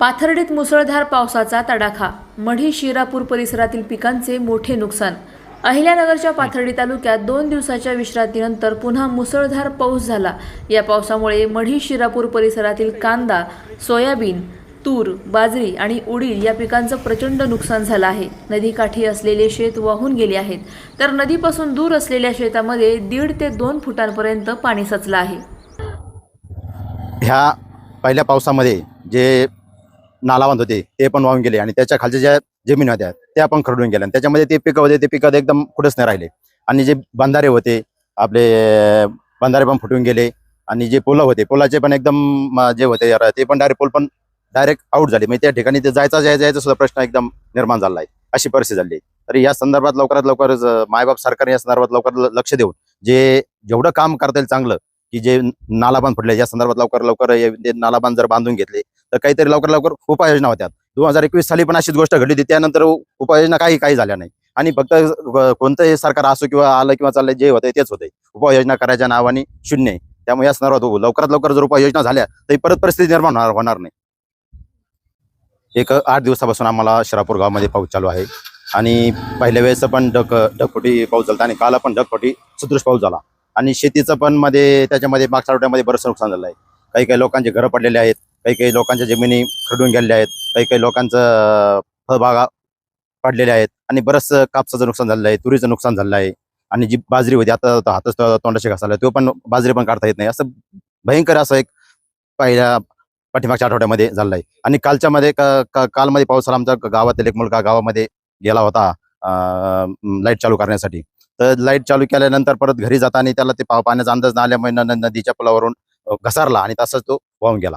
पाथर्डीत मुसळधार पावसाचा तडाखा. मढी शिरापूर परिसरातील पिकांचे मोठे नुकसान. अहिल्यानगरच्या पाथर्डी तालुक्यात दोन दिवसाच्या विश्रांतीनंतर पुन्हा मुसळधार पाऊस झाला. या पावसामुळे मढी शिरापूर परिसरातील कांदा सोयाबीन तूर बाजरी आणि उडीद या पिकांचं प्रचंड नुकसान झालं आहे. नदीकाठी असलेले शेत वाहून गेले आहेत. तर नदीपासून दूर असलेल्या शेतामध्ये दीड ते दोन फुटांपर्यंत पाणी साचलं आहे. ह्या पहिल्या पावसामध्ये जे नालावंत होते ते पण वाहून गेले आणि त्याच्या खालच्या ज्या जमीन होत्या त्या पण खरडून गेल्या. आणि त्याच्यामध्ये ते पिकं होते ते पिकं एकदम कुठंच नाही राहिले. आणि जे बंधारे होते आपले बंधारे पण फुटून गेले. आणि जे पुलं होते पुलाचे पण एकदम जे होते ते पण डायरेक्ट पोल पण डायरेक्ट आउट झाले. म्हणजे त्या ठिकाणी ते जायचा जायचा जायचा सुद्धा प्रश्न एकदम निर्माण झाला आहे अशी परिस्थिती झाली. तर या संदर्भात लवकरात लवकर मायबाप सरकारने या संदर्भात लवकर लक्ष देऊन जे जेवढं काम करता येईल चांगलं की जे नालाबांध फुटले या संदर्भात लवकर लवकर ते नालाबांध जर बांधून घेतले तर काहीतरी लवकर लवकर उपाययोजना होत्या दोन हजार एकवीस साली पण अशीच गोष्ट घडली होती. त्यानंतर उपाययोजना काही काही झाल्या नाही. आणि फक्त कोणतंही सरकार असो किंवा आलं किंवा चाललं जे होते तेच होते उपाययोजना करायच्या नावाने शून्य त्यामुळे या संदर्भात लवकरात लवकर जर उपाययोजना झाल्या तर परत परिस्थिती निर्माण होणार होणार नाही. एक आठ दिवसापासून आम्हाला शिरापूर गावामध्ये पाऊस चालू आहे. आणि पहिल्या वेळेस पण ढग ढगफुटी पाऊस झाला आणि काल पण ढगफुटी सदृश पाऊस झाला. आणि शेतीचं पण मध्ये त्याच्यामध्ये मागच्या आठवड्यामध्ये बरंच नुकसान झालं आहे. काही काही लोकांचे घरं पडलेले आहेत. काही काही लोकांच्या जमिनी खरडून गेलेल्या आहेत. काही काही लोकांचं फळबागा पडलेल्या आहेत. आणि बरंचसं कापसाचं नुकसान झालेलं आहे तुरीचं नुकसान झालेलं आहे. आणि जी बाजरी होती आता हातच तोंडाशी घासायला तो पण बाजरी पण काढता येत नाही. असं भयंकर असं एक पहिल्या पाठीमागच्या आठवड्यामध्ये झालेलं आहे. आणि कालच्या मध्ये का- कालमध्ये पाऊस आला. आमच्या गावातील एक मुलगा गावामध्ये गेला होता लाइट चालू करण्यासाठी. तर लाइट चालू केल्यानंतर परत घरी जाताना त्याला ते पाण्याचा अंदाज न आल्यामुळे नदीच्या पुलावरून घसारला आणि तसाच तो वाहून गेला.